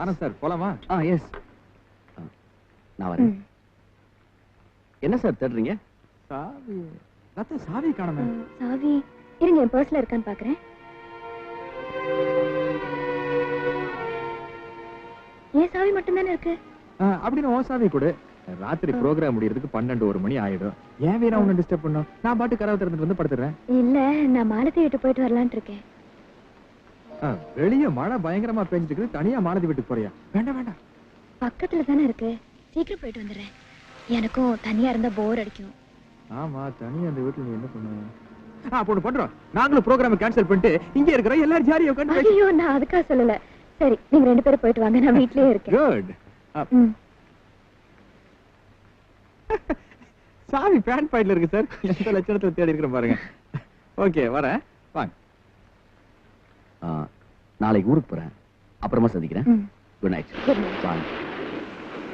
Anand sir போலாமா? ஆ S நான் வரேன். என்ன சார் தேடுறீங்க? சாவி லதா சாவி காணமே. சாவி. இருங்க என் பர்ஸ்ல இருக்கான்னு பாக்குறேன். ஏன் சாவி மட்டும்தானே இருக்கு? அப்படின்னு ஓ சாவி கொடு. ராத்திரி ப்ரோக்ராம் முடியறதுக்கு பன்னெண்டு ஒரு மணி ஆயிடும். ஏன் வீரா உன்னை டிஸ்டர்ப் பண்ணும்? நான் பாட்டு கதவை திறந்துட்டு வந்து படுத்துறேன். இல்ல நான் மாலத்தி விட்டு போயிட்டு வரலான்ட்டு இருக்கேன். வெளிய மழை பயங்கரமா பெஞ்சிட்டு இருக்குது தனியா மாலதி வீட்டுக்கு போறியா? வேண்டாம் வேண்டாம். பக்கத்துல தானே இருக்கு. சீக்கிரம் போயிட்டு வந்துடுறேன். எனக்கும் தனியா இருந்தா போர் அடிக்கும். ஆமா தனியா அந்த வீட்டுல நீ என்ன பண்ண? ஆ அப்ப ஒண்ணு பண்றோம் நாங்களும் ப்ரோக்ராம் கேன்சல் பண்ணிட்டு இங்க இருக்கிற எல்லாரும் ஜாலியா உட்காந்து ஐயோ நான் அதுக்காக சொல்லல. சரி நீங்க ரெண்டு பேரும் போயிட்டு வாங்க. நான் வீட்லயே இருக்கேன். குட் சாவி பேண்ட் பாயிண்ட்ல இருக்கு சார் எந்த லட்சணத்துல தேடி இருக்கிற பாருங்க. ஓகே வரேன். வாங்க. ஆ, நாளைக்கு ஊருக்கு போறேன். அப்புறமா சந்திக்கிறேன். ம். குட் நைட் வாங்க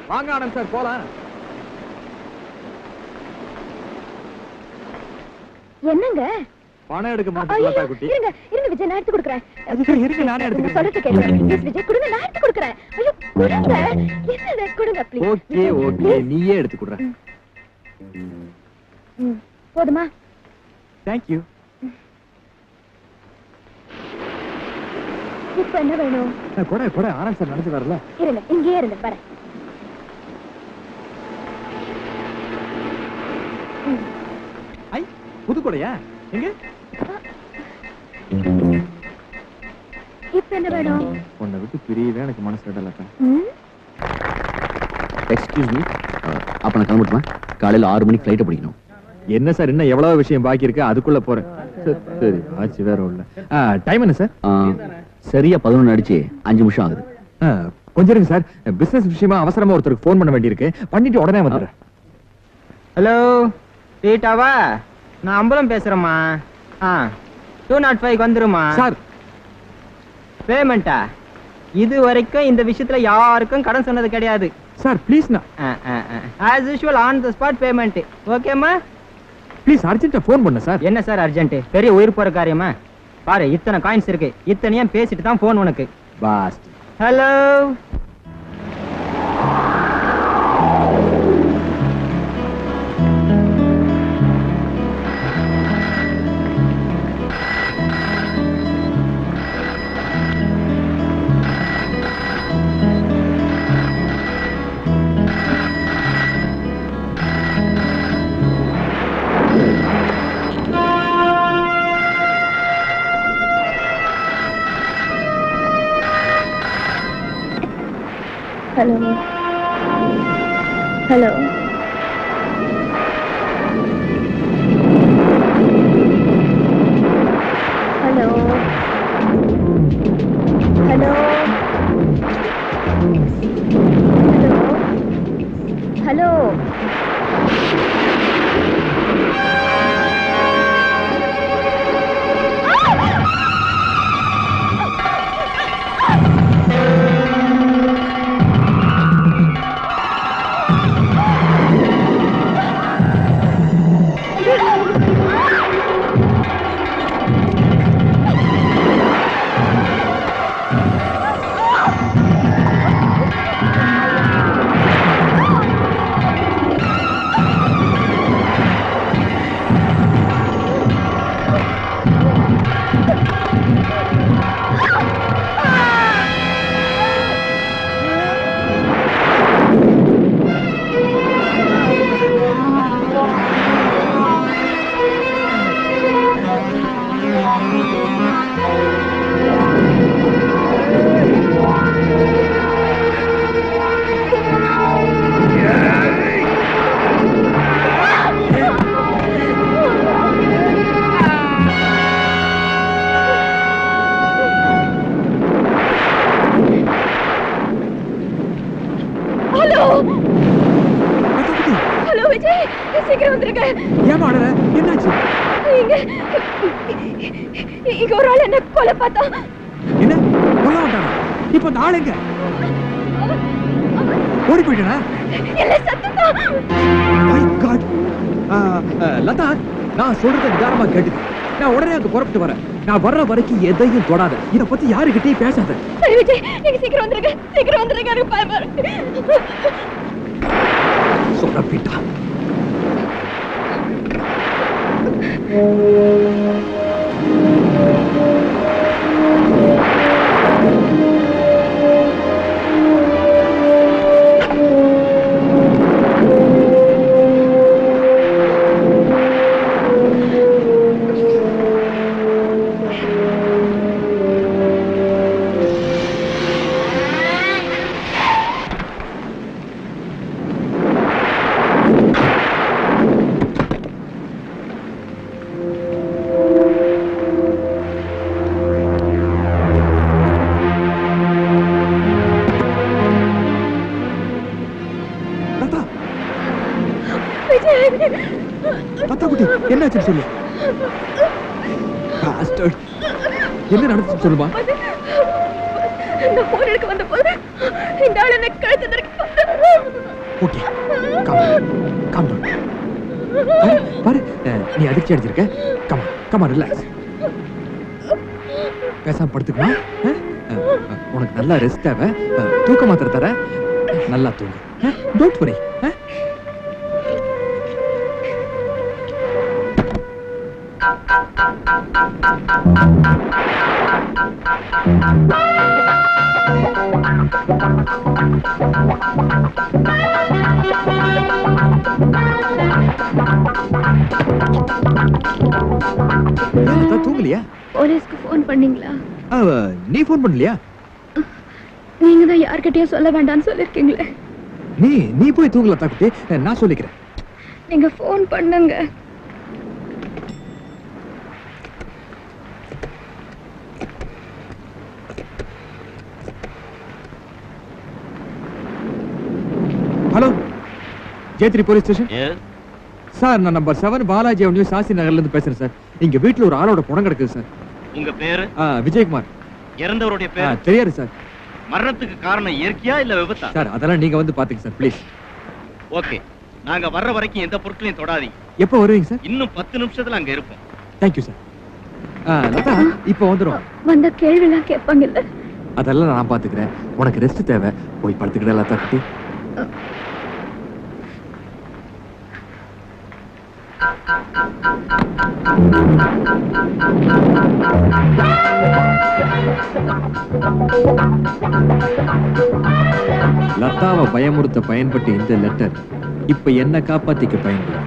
வாங்க ஆனந்த் சார் போலாம். என்னங்க? பணம் எடுக்க மாட்டேன் குட்டி. இருங்க இருங்க விஜய் நான் எடுத்து கொடுக்குறேன். அதுக்கு இருங்க நானே எடுத்துக்கிறேன் சொல்றது ப்ளீஸ் விஜய் கொடுங்க நான் எடுத்து கொடுக்குறேன். ஐயோ கொடுங்க. என்னது? கொடுங்க ப்ளீஸ் ஓகே ஓகே நீயே எடுத்து கொடுறேன். ம். போதுமா? தேங்க் யூ இப்ப என்ன வேணும்? கூட கூட. ஆனந்த் சார் நடந்து வரல இருங்க இங்கேயே இருங்க வரேன். ஐ புது கூடையா? எங்க? இப்ப என்ன வேணும்? உன்னை விட்டு பிரியவே எனக்கு மனசு விடலக்கா ம்? எக்ஸ்கியூஸ் மீ அப்ப நான் கிளம்பட்டுமா? காலையில ஆறு மணிக்கு ஃப்ளைட்டை பிடிக்கணும். என்ன சார் இன்னும் எவ்வளவு விஷயம் பாக்கி இருக்கு அதுக்குள்ள போறேன். சரி, சரி ஆச்சு வேற இல்ல. டைம் என்ன சார்? சரியா பதினொன்று அடிச்சு அஞ்சு நிமிஷம் ஆகுது. கொஞ்சம் இருங்க சார். பிசினஸ் விஷயமா அவசரமா ஒருத்தருக்கு ஃபோன் பண்ண வேண்டியிருக்கு. பண்ணிட்டு உடனே வந்துடுறேன். ஹலோ ரீட்டாவா நான் அம்பலம் பேசுறேம்மா. ஆ டூ நாட் ஃபைவ் வந்துருமா சார். பேமெண்ட்டா இது வரைக்கும் இந்த விஷயத்துல யாருக்கும் கடன் சொன்னது கிடையாது. சார் ப்ளீஸ் நான். As usual on the spot payment ஓகேம்மா ப்ளீஸ் அர்ஜென்ட்டா ஃபோன் பண்ண சார். என்ன சார் அர்ஜென்ட் பெரிய உயிர் போற காரியமா? பாரு இத்தனை காயின்ஸ் இருக்கு. இத்தனையும் பேசிட்டு தான் ஃபோன் உனக்கு. பாஸ்ட் ஹலோ हेलो हेलो ஆடல என்னாச்சு? இங்க இங்க ஒரு ஆள் என்ன கொலை பார்த்தா. என்ன? கொல்ல மாட்டானா? இப்ப அந்த ஆள் எங்க? ஓடி போயிட்டானா? இல்ல லதா நான் சொல்றத நிதானமா கேட்டுக்க. நான் உடனே அங்க புறப்பட்டு வரேன். நான் வர்ற வரைக்கும் எதையும் தொடாத. இத பத்தி யாருகிட்டயும் பேசாத. சரி விஜய் நீங்க சீக்கிரம் வந்துருங்க. சீக்கிரம் வந்துருங்க எனக்கு பயமா இருக்கு. சொல்லுமா? நான் போன் எடுக்க வந்த போது இந்த ஆள் என்ன கழுத்து நறுக்கி ஓகே கம் கம் பாரு நீ அதிர்ச்சி அடிச்சிருக்க கமா கமா ரிலாக்ஸ் பேசாம படுத்துக்குமா? உனக்கு நல்லா ரெஸ்ட் தேவை தூக்க மாத்திரை தர நல்லா தூங்கு. டோன்ட் வரி தூங்கலையா? போலீஸ்க்கு ஃபோன் பண்ணீங்களா? நீ ஃபோன் பண்ணலையா? நீங்க தான் யார்கிட்டயும் சொல்ல வேண்டாம்னு சொல்லிருக்கீங்களே நீ நீ போய் தூங்கல தாக்குட்டி நான் சொல்லிக்கிறேன். நீங்க ஃபோன் பண்ணுங்க hello Jayathri police station? Sir நான் number seven Balaji avenue Shastri நகர்ல இருந்து பேசுறேன் சார் இங்க வீட்ல ஒரு ஆளோட பணம் கிடக்குது சார் உங்க பேரு? ஆ, விஜயகுமார். இறந்தவருடைய பேர்? தெரியாது சார் மரணத்துக்கு காரணம் இயற்கையா இல்ல விபத்தா? சார் அதெல்லாம் நீங்க வந்து பாத்துங்க சார் ப்ளீஸ் ஓகே. நாங்க வர்ற வரைக்கும் எந்த பொருட்களையும் தொடாதீங்க. எப்போ வருவீங்க சார் இன்னும் பத்து நிமிஷத்துல அங்க இருப்போம். தேங்க்யூ சார் ஆ, லதா இப்போ வந்துடும் வந்த கேள்விலாம் கேட்பாங்கல்ல. அதெல்லாம் நான் பாத்துக்கிறேன். உனக்கு ரெஸ்ட் தேவை. போய் படுத்துக்கிட லதா குட்டி. லதாவை பயமுறுத்த பயன்பட்ட இந்த லெட்டர். இப்ப என்ன காப்பாத்திக்க பயன்படும்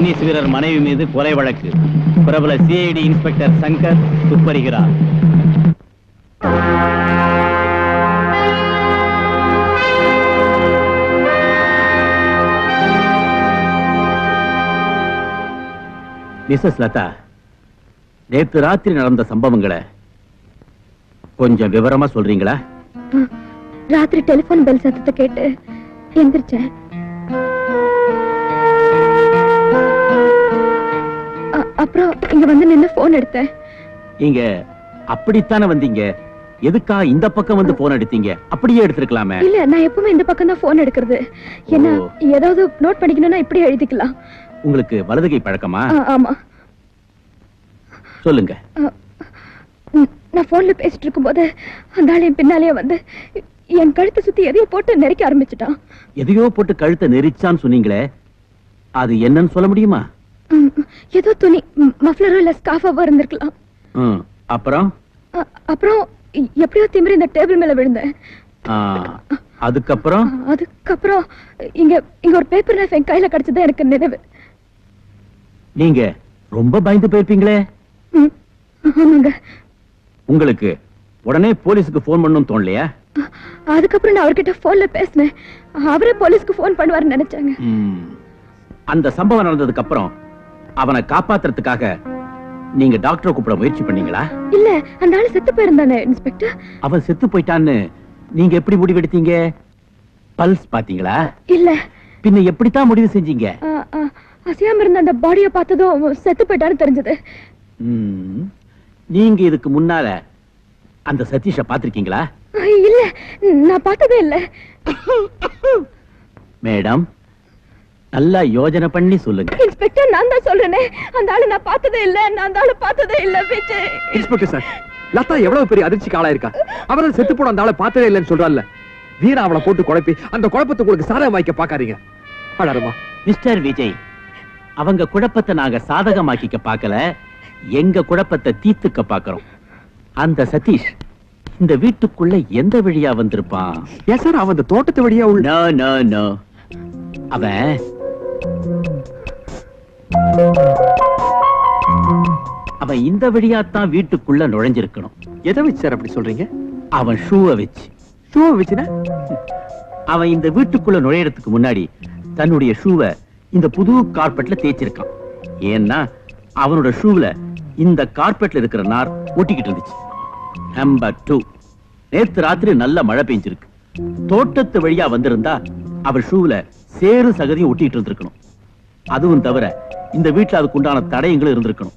டென்னிஸ் வீரர் மனைவி மீது கொலை வழக்கு. பிரபல சிஐடி இன்ஸ்பெக்டர் சங்கர் துப்பறிகிறார். மிஸ்ஸஸ் லதா நேத்து ராத்திரி நடந்த சம்பவங்களை கொஞ்சம் விவரமா சொல்றீங்களா? ராத்திரி டெலிபோன் பெல் சத்தத்தை கேட்டு எந்திரிச்சேன். அப்புறம் இங்க வந்து நின்னு போன் எடுத்தேன். இங்க அப்படித்தானே வந்தீங்க? எதுக்கா இந்த பக்கம் வந்து போன் எடுத்தீங்க? அப்படியே எடுத்திருக்கலாமே. இல்ல நான் எப்பவுமே இந்த பக்கம் தான் போன் எடுக்கிறது. என்ன. ஏதாவது நோட் பண்ணிக்கணும்னா இப்படி எழுதிக்கலாம். உங்களுக்கு வலதுகை பழக்கமா? ஆமா. சொல்லுங்க. நான் போன்ல பேசிட்டு இருக்கும்போது அந்த ஆள் என் பின்னாலேயே வந்து என் கழுத்தை சுத்தி எதையோ போட்டு நெரிக்க ஆரம்பிச்சுட்டான். எதையோ போட்டு கழுத்தை நெரிச்சான்னு சொன்னீங்களே அது என்னன்னு சொல்ல முடியுமா? ஏதோ துணி மஃப்ளரோ இல்ல ஸ்காஃபாவோ இருந்திருக்கலாம். அப்புறம்? அப்புறம் எப்படியோ திமிரி இந்த டேபிள் மேல விழுந்தேன். அதுக்கப்புறம்? அதுக்கப்புறம் இங்க இங்க ஒரு பேப்பர் நைஃப் என் கையில கிடைச்சது எனக்கு நினைவு. நீங்க ரொம்ப பயந்து போயிருப்பீங்களே. ஆமாங்க. உங்களுக்கு உடனே போலீஸுக்கு ஃபோன் பண்ணணும்னு தோணலையா? அதுக்கப்புறம் நான் அவர்கிட்ட போன்ல பேசினேன். அவரே போலீஸ்க்கு ஃபோன் பண்ணுவாருன்னு நினைச்சாங்க. அந்த சம்பவம் நடந்ததுக்கு அப்புறம் அவனை காப்பாத்துறதுக்காக நீங்க டாக்டரை கூப்பிட முயற்சி பண்ணீங்களா? இல்ல அந்த ஆளு செத்து போயிருந்தானே இன்ஸ்பெக்டர். அவன் செத்து போயிட்டான்னு நீங்க எப்படி முடிவெடுத்தீங்க? பல்ஸ் பாத்தீங்களா இல்ல. பின்ன எப்படித்தான் முடிவு செஞ்சீங்க? அசையாம இருந்த அந்த பாடிய பார்த்ததும் செத்து போயிட்டாருன்னு தெரிஞ்சது. நீங்க இதுக்கு முன்னால அந்த சதீஷ பாத்திருக்கீங்களா இல்ல நான் பார்த்ததே இல்ல. மேடம் நல்லா யோஜனை பண்ணி சொல்லுங்க. இன்ஸ்பெக்டர் நான் தான் சொல்றேனே. அந்த ஆளு நான் பார்த்ததே இல்ல. நான் அந்த ஆளு பார்த்ததே இல்ல விஜய் இன்ஸ்பெக்டர் சார் லதா எவ்வளவு பெரிய அதிர்ச்சிக்கு ஆளாயிருக்கா? அவரை செத்து போட அந்த ஆளை பார்த்ததே இல்லைன்னு சொல்றான்ல வீரா அவளை போட்டு குழப்பி அந்த குழப்பத்தை உங்களுக்கு சாதகம் வாய்க்க பாக்காதீங்க அடாருமா. மிஸ்டர் விஜய் அவங்க குழப்பத்தை நாங்க சாதகமாக்கிக்க பார்க்கல எங்க குழப்பத்தை தீர்த்துக்க பார்க்கறோம். அந்த சதீஷ் இந்த வீட்டுக்குள்ள எந்த வழியா வந்திருப்பான்? ஏன் சார் அவன் தோட்டத்து வழியா உள்ள நோ நோ நோ. அவன் அவன் இந்த வழியா தான் வீட்டுக்குள்ள நுழைஞ்சிருக்கணும். எதை வச்சு சார் அப்படி சொல்றீங்க? அவன் ஷூவை வச்சு. ஷூ வச்சுனா? அவன் இந்த வீட்டுக்குள்ள நுழையறதுக்கு முன்னாடி தன்னுடைய ஷூவை இந்த புது கார்பெட்ல தேய்ச்சிருக்கான். ஏன்னா அவனோட ஷூல இந்த கார்பெட்ல இருக்கிற நார் ஒட்டிக்கிட்டு இருந்துச்சு. நம்பர் டூ நேத்து ராத்திரி நல்ல மழை பெஞ்சிருக்கு. தோட்டத்து வழியா வந்திருந்தா அவர் ஷூல சேறு சகதியும் ஒட்டிட்டு இருந்திருக்கணும். அதுவும் தவிர இந்த வீட்டுல அதுக்கு உண்டான தடயங்களும் இருந்திருக்கணும்.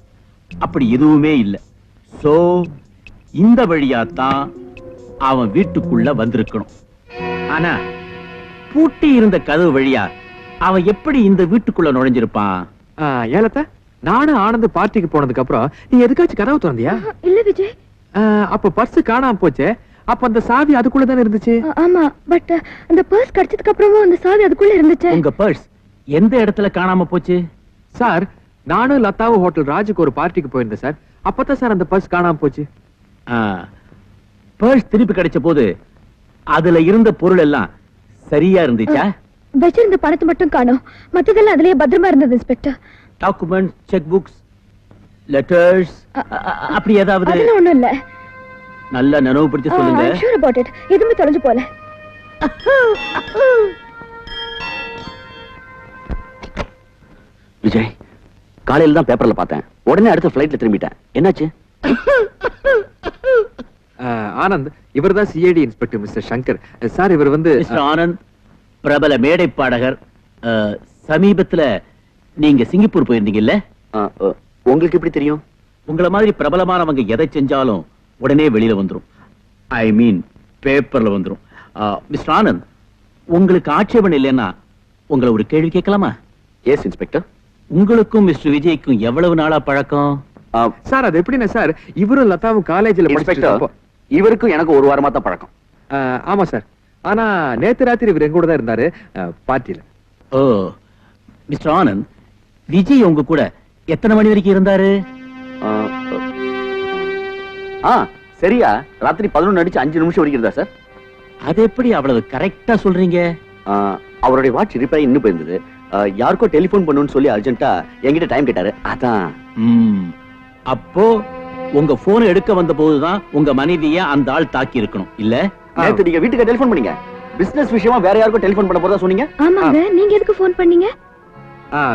அப்படி எதுவுமே இல்ல. சோ இந்த வழியா தான் அவன் வீட்டுக்குள்ள வந்திருக்கணும். ஆனா பூட்டி இருந்த கதவு வழியா அவன் எப்படி இந்த வீட்டுக்குள்ள நுழைஞ்சிருப்பான்? ஏலத்த நானும் ஆனந்த் பார்ட்டிக்கு போனதுக்கு அப்புறம் நீ எதுக்காச்சும் கதவு திறந்தியா? இல்ல விஜய். அப்ப பர்ஸ் காணாம போச்சே. அப்ப அந்த சாவி அதுக்குள்ள தானே இருந்துச்சு? ஆமா பட் அந்த பர்ஸ் கிடைச்சதுக்கு அப்புறமும் அந்த சாவி அதுக்குள்ள இருந்துச்சு. உங்க பர்ஸ் எந்த இடத்துல காணாம போச்சு? சார் நானும் லதாவும் ஹோட்டல் ராஜுக்கு ஒரு பார்ட்டிக்கு போயிருந்தேன் சார் அப்பதான் சார் அந்த பர்ஸ் காணாம போச்சு. பர்ஸ் திருப்பி கிடைச்ச போது அதுல இருந்த பொருள் எல்லாம் சரியா இருந்துச்சா? வச்சிருந்த பணத்தை மட்டும் காணோம். மத்ததெல்லாம் அதுலயே பத்திரமா இருந்தது inspector document check books letters அப்படி ஏதாவது? ஒண்ணும் இல்ல. நல்லா நினைவுபடுத்தி சொல்லுங்க. ஷூர் அபவுட் இட் எதுவுமே தொலைஞ்சு போல விஜய் காலையில தான் பேப்பர்ல பார்த்தேன். உடனே அடுத்த ஃபிளைட்ல திரும்பிட்டேன். என்னாச்சு? ஆ, ஆனந்த் இவர்தான் CID inspector mister Shankar. Sir இவர் வந்து மிஸ்டர் ஆனந்த் பிரபல மேடை பாடகர் அஹ், சமீபத்துல நீங்க சிங்கப்பூர் போயிருந்தீங்கல்ல? உங்களுக்கு எப்படி தெரியும்? உங்கள மாதிரி பிரபலமானவங்க எதை செஞ்சாலும் உடனே வெளியில வந்துரும். ஐ மீன் பேப்பர்ல வந்துரும். அஹ், மிஸ்டர் ஆனந்த் உங்களுக்கு ஆட்சேபம் இல்லைன்னா உங்களை ஒரு கேள்வி கேட்கலாமா? எஸ் இன்ஸ்பெக்டர் உங்களுக்கும் மிஸ்டர் விஜய்க்கும் எவ்வளவு நாளா பழக்கம்? சார் அது எப்படின்னா சார் இவரும் லதாவும் காலேஜ்ல இன்ஸ்பெக்டர் இவருக்கும் எனக்கு ஒரு வாரமா தான் பழக்கம். ஆமா சார். ஆனா நேத்து ராத்திரி இவர் எங்க கூட தான் இருந்தாரு. பார்ட்டில ஓ மிஸ்டர் ஆனந்த் விஜய் உங்க கூட எத்தனை மணி வரைக்கும் இருந்தாரு? ஆ, சரியா. ராத்திரி பதினொன்று அடிச்சு அஞ்சு நிமிஷம் வரைக்கும் இருந்தா சார்? அது எப்படி அவ்வளவு கரெக்டா சொல்றீங்க? அவருடைய வாட்ச் ரிப்பேர் இன்னும் போயிருந்தது. யாருக்கோ டெலிபோன் பண்ணுன்னு சொல்லி அர்ஜென்ட்டா என்கிட்ட டைம் கேட்டாரு. அதான். ம். அப்போ உங்க போன் எடுக்க வந்த போதுதான் உங்க மனைவிய அந்த ஆள் தாக்கி இருக்கணும். இல்ல? நேத்து நீங்க வீட்டுக்கு டெலிபோன் பண்ணீங்க. பிசினஸ் விஷயமா வேற யாருக்கும் டெலிபோன் பண்ண போறதா சொன்னீங்க? ஆமாங்க. நீங்க எதுக்கு ஃபோன் பண்ணீங்க?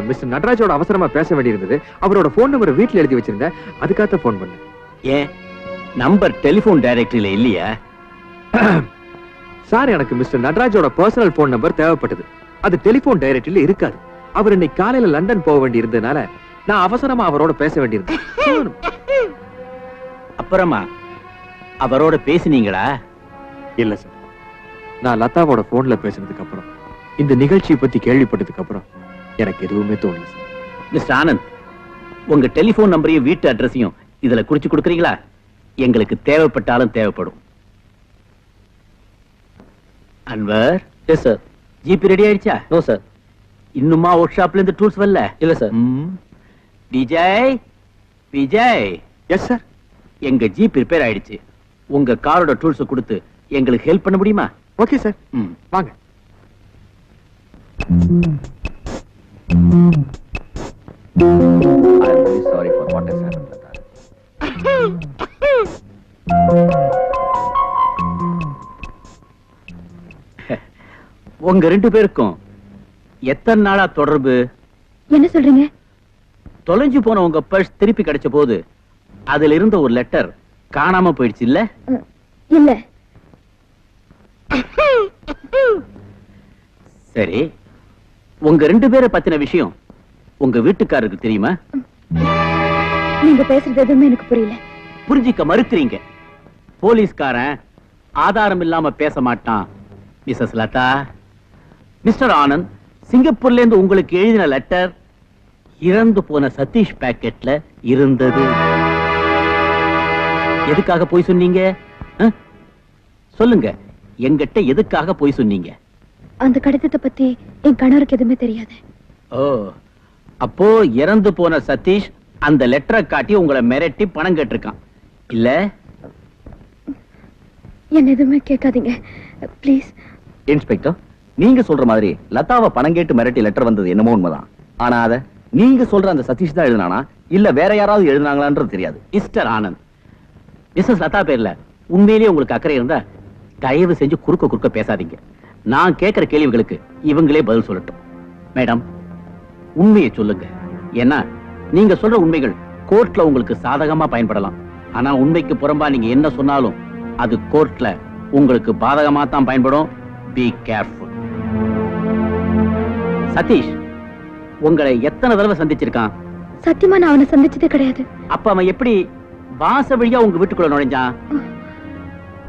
மிஸ்டர் நடராஜோட அவசரமா பேச வேண்டியிருந்தது. அவரோட போன் நம்பர் வீட்ல எழுதி வச்சிருந்தேன். அதுக்காக போன் பண்ணேன். ஏன்? நம்பர் டெலிபோன் டைரக்டரியில இல்லையா? சார் எனக்கு மிஸ்டர் நடராஜோட பர்சனல் போன் நம்பர் தேவைப்பட்டது. அது டெலிபோன் டைரக்டரியில இருக்காது. அவர் இன்னைக்கு காலையில லண்டன் போக வேண்டி இருந்ததுனால நான் அவசரமா அவரோட பேச வேண்டியிருந்தேன் அப்புறமா அவரோட பேசினீங்களா? இல்ல சார் நான் லதாவோட போன்ல பேசினதுக்கு அப்புறம் இந்த நிகழ்ச்சியை பத்தி கேள்விப்பட்டதுக்கு அப்புறம் எனக்கு எதுவுமே தோணல சார் மிஸ்டர் ஆனந்த் உங்க டெலிபோன் நம்பரையும் வீட்டு அட்ரஸையும் இதுல குறிச்சு கொடுக்குறீங்களா? எங்களுக்கு தேவைப்பட்டாலும் தேவைப்படும். Anwar? Yes sir GP ready ஆயிடுச்சா? நோ சார் இன்னுமா ஒர்க் ஷாப்ல இருந்து டூல்ஸ் வரல? இல்ல sir. Vijay? Vijay? Yes sir எங்க ஜீப் ரிப்பேர் ஆயிடுச்சு. உங்க காரோட டூல்ஸ் கொடுத்து எங்களுக்கு ஹெல்ப் பண்ண முடியுமா? ஓகே சார் ம். வாங்க. Sorry for what is happen Latha உங்க ரெண்டு பேருக்கும் எத்தனை நாளா தொடர்பு? என்ன சொல்றீங்க? தொலைஞ்சு போன உங்க பர்ஸ் திருப்பி கிடைச்ச போது அதுல இருந்த ஒரு லெட்டர் காணாம போயிடுச்சு இல்ல? இல்ல. சரி. உங்க ரெண்டு பேரை பத்தின விஷயம் உங்க வீட்டுக்காரருக்கு தெரியுமா? நீங்க பேசுறது எதுவுமே எனக்கு புரியல. புரிஞ்சிக்க மறுக்கிறீங்க. போலீஸ்காரன் ஆதாரம் இல்லாம பேச மாட்டான். மிஸ்ஸஸ் லதா மிஸ்டர் ஆனந்த் சிங்கப்பூர்ல இருந்து உங்களுக்கு எழுதின லெட்டர் இறந்து போன சதீஷ் பாக்கெட்ல இருந்தது. எதுக்காக போய் சொன்னீங்க? சொல்லுங்க எங்கிட்ட எதுக்காக போய் சொன்னீங்க? அந்த கடிதத்தை பத்தி என் கணவருக்கு எதுவுமே தெரியாது. ஓ அப்போ இறந்து போன சதீஷ் அந்த லெட்டரை காட்டி உங்களை மிரட்டி பணம் கேட்டிருக்கான். இல்ல என்ன எதுவுமே கேட்காதீங்க. ப்ளீஸ் இன்ஸ்பெக்டர் நீங்க சொல்ற மாதிரி லதாவை பணம் கேட்டு மிரட்டி லெட்டர் வந்தது என்னமோ உண்மைதான். ஆனா அத நீங்க சொல்ற அந்த சதீஷ் தான் எழுதினானா? இல்ல வேற யாராவது எழுதினாங்களான்றது தெரியாது. மிஸ்டர் ஆனந்த். மிஸ்ஸஸ் லதா பேர்ல உண்மையிலேயே உங்களுக்கு அக்கறை இருந்தா தயவு செஞ்சு குறுக்க குறுக்க பேசாதீங்க. நான் கேட்கிற கேள்விகளுக்கு இவங்களே பதில் சொல்லட்டும். மேடம் உண்மையை சொல்லுங்க. ஏன்னா நீங்க சொல்ற உண்மைகள் கோர்ட்ல உங்களுக்கு சாதகமா பயன்படலாம். ஆனா உண்மைக்கு புறம்பா நீங்க என்ன சொன்னாலும் அது கோர்ட்ல உங்களுக்கு பாதகமா தான் பயன்படும். பி கேர்ஃபுல் சதீஷ் உங்களை எத்தனை தடவை சந்திச்சிருக்கான்? சத்தியமா நான் அவனை சந்திச்சதே கிடையாது. அப்ப அவன் எப்படி வாச வழியா உங்க வீட்டுக்குள்ள நுழைஞ்சான்?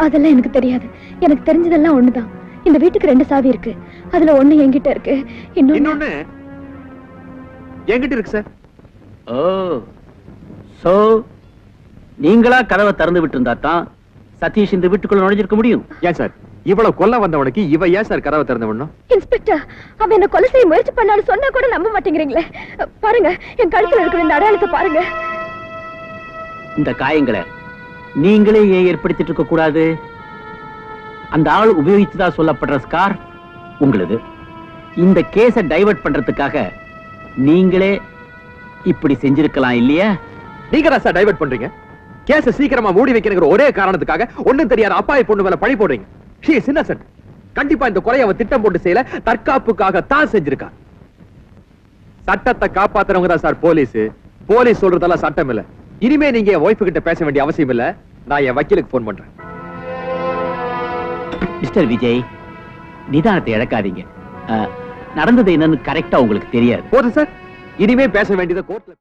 அதெல்லாம் எனக்கு தெரியாது. எனக்கு தெரிஞ்சதெல்லாம் ஒண்ணுதான். இந்த வீட்டுக்கு ரெண்டு சாவி இருக்கு. அதுல ஒண்ணு என்கிட்ட இருக்கு. இன்னொன்னு இன்னொன்னு என்கிட்ட இருக்கு சார் ஓ சோ நீங்களா கதவை திறந்து விட்டு இருந்தா தான் சதீஷ் இந்த வீட்டுக்குள்ள நுழைஞ்சிருக்க முடியும்? ஏன் சார்? இவ்வளவு கொல்ல வந்தவனுக்கு இவ ஏன் சார் கதவை திறந்து விடணும்? இன்ஸ்பெக்டர் அவன் என்ன கொலை செய்ய முயற்சி பண்ணான்னு சொன்னா கூட நம்ப மாட்டேங்கிறீங்களே. பாருங்க என் கழுத்துல இருக்கிற இந்த அடையாளத்தை பாருங்க. இந்த காயங்களை நீங்களே ஏன் ஏற்படுத்திட்டு இருக்க கூடாது? அந்த ஆள் உபயோகிச்சதா சொல்லப்படுற ஸ்கார் உங்களுது. இந்த கேஸை டைவர்ட் பண்றதுக்காக நீங்களே இப்படி செஞ்சிருக்கலாம் இல்லையா? நீங்க தான் சார் டைவர்ட் பண்றீங்க. கேஸ சீக்கிரமா மூடி வைக்கிற ஒரே காரணத்துக்காக ஒண்ணும் தெரியாத அப்பாய் பொண்ணு மேல பழி போடுறீங்க. ஷீ இஸ் இன்னசென்ட் கண்டிப்பா இந்த கொலையை அவன் திட்டம் போட்டு செய்யல. தற்காப்புக்காக தான் செஞ்சிருக்கா. சட்டத்தை காப்பாத்துறவங்க தான் சார் போலீஸ். போலீஸ் சொல்றதெல்லாம் சட்டம் இல்ல. இனிமே நீங்க என் ஒய்ஃபு கிட்ட பேச வேண்டிய அவசியம் இல்ல. நான் என் வக்கீலுக்கு போன் பண்றேன். மிஸ்டர் விஜய் நிதானத்தை இழக்காதீங்க. நடந்தது என்னன்னு கரெக்டா உங்களுக்கு தெரியாது. போதும் சார். இனிமே பேச வேண்டியதை கோர்ட்ல